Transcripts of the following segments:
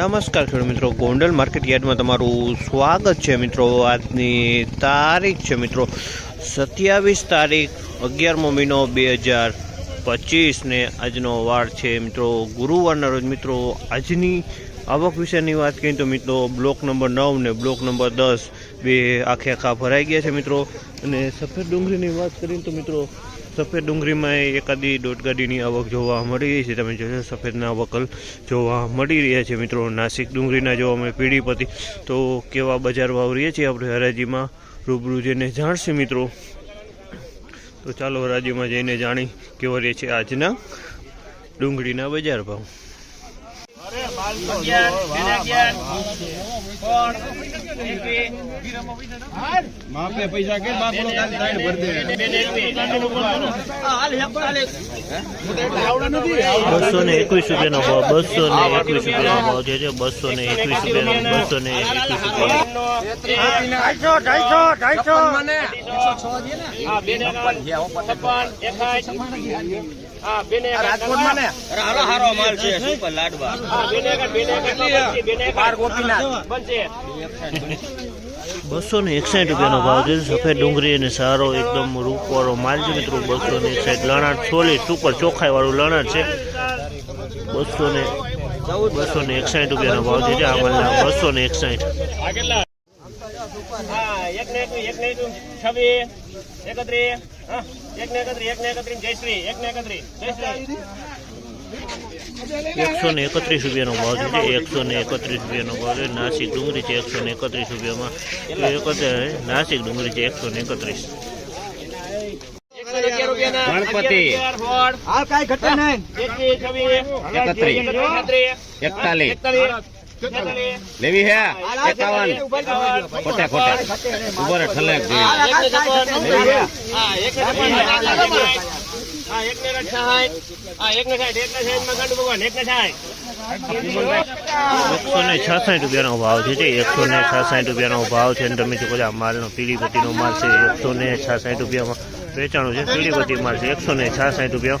નમસ્કાર ખેડૂત મિત્રો. ગોંડલ માર્કેટ યાર્ડમાં તમારું સ્વાગત છે મિત્રો. આજની તારીખ છે મિત્રો સત્યાવીસ તારીખ અગિયારમો મહિનો બે હજાર પચીસને આજનો વાર છે મિત્રો. ગુરુવારના રોજ મિત્રો આજની આવક વિશેની વાત કરીએ તો મિત્રો બ્લોક નંબર નવ ને બ્લોક નંબર દસ બે આખે આખા ભરાઈ ગયા છે મિત્રો. અને સફેદ ડુંગળીની વાત કરીએ તો મિત્રો સફેદ ડુંગળીમાં એકાદી દોઢ ગાડીની આવક જોવા મળી રહી છે. તમે જોશો સફેદના વકલ જોવા મળી રહ્યા છે મિત્રો. નાસિક ડુંગળીના જો અમે પીડીપતિ તો કેવા બજાર ભાવ રહીએ છીએ આપણે હરાજીમાં રૂબરૂ જઈને જાણશે મિત્રો. તો ચાલો હરાજીમાં જઈને જાણી કેવા રહે છે આજના ડુંગળીના બજાર ભાવ. માપે પૈસા કે બાપડો કાલે સાઈડ ભર દે. બસો ને એકવીસ રૂપિયાનો ભાવ બસો ને એકવીસ રૂપિયાનો ભાવ જે છે બસો ને એકવીસ રૂપિયાનો. બસો ને એકવીસ રૂપિયા રાજકોટમાં ને? હારો હારો માલ છે સુપર લાડવા. બસો ને એકસાઠ રૂપિયાનો ભાવ છે. સફેદ ડુંગળી અને સારો એકદમ રૂપવાળો માલ છે મિત્રો. બસો ને એકસાઠ. લણાટ સોલી સુપર ચોખાઈ વાળું લણાટ છે. બસો ને બસો ને એકસાઠ રૂપિયાનો ભાવ છે. આ માલના બસો ને એકસાઠ. એકત્રીસ, એકસો ને એકત્રીસ રૂપિયાનો ભાવ છે એકસો ને એકત્રીસ રૂપિયાનો ભાવ છે. નાસિક ડુંગળી છે એકસો ને એકત્રીસ રૂપિયામાં. એકત્રીસ નાસિક ડુંગળી છે એકસો ને એકત્રીસ. ગણપતિ. એકતાલીસ. લેવી હે? એકાવન. ખોટે ખોટે. ઊભો રે ઠલેક. એકસો ને છાસઠ રૂપિયાનો ભાવ છે એકસો ને છાસઠ રૂપિયાનો ભાવ છે તમે જો આ માલનો પીળી પટ્ટીનો માલ છે એકસો ને છાસઠ રૂપિયામાં વેચાણું છે પીળી પટ્ટી માલ છે એકસો ને છાસઠ રૂપિયા.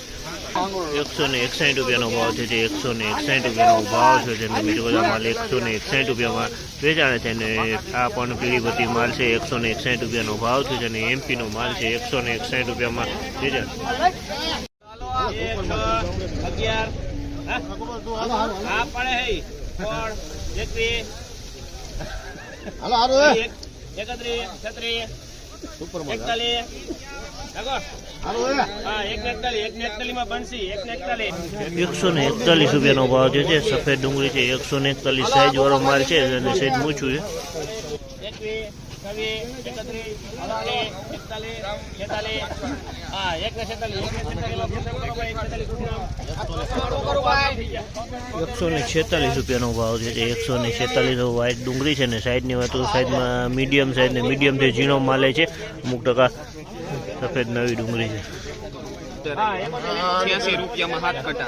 એકસો ને એકસાઠ રૂપિયાનો ભાવ છે જે એકસો ને એકસાઠ રૂપિયાનો ભાવ છે જેને બીજો બધા માલ એકસો ને એકસાઠ રૂપિયામાં વેચાણે છે અને આ પણ પીળી બધી માલ છે એકસો ને એકસાઠ રૂપિયાનો ભાવ છે અને એમપીનો માલ છે એકસો ને એકસાઠ રૂપિયામાં વેચાણ એકત્રીસ, છત્રીસ, ને એકતાલીસ. એકસો ને એકતાલીસ રૂપિયાનો ભાવ જે છે સફેદ ડુંગળી છે એકસો ને એકતાલીસ સાઈઝ વાળો માલ છે અને સાઈઝ મૂછું છે. એકસો ને છેતાલીસ રૂપિયાનો ભાવ છે એકસો ને છેતાલીસ વ્હાઈટ ડુંગળી છે ને સાઈડની વાત સાઈડમાં મીડિયમ સાઈઝ ને મીડિયમથી ઝીણો માલે છે, અમુક ટકા સફેદ નવી ડુંગળી છે. હા, છ્યાસી રૂપિયામાં હાથ કટા.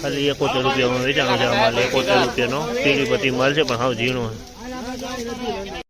ખાલી એકોતેર રૂપિયામાં વેચાણો છે અમારે. એકોતેર રૂપિયાનો. પીળી પટ્ટી માલ છે પણ હાવ ઝીણો છે.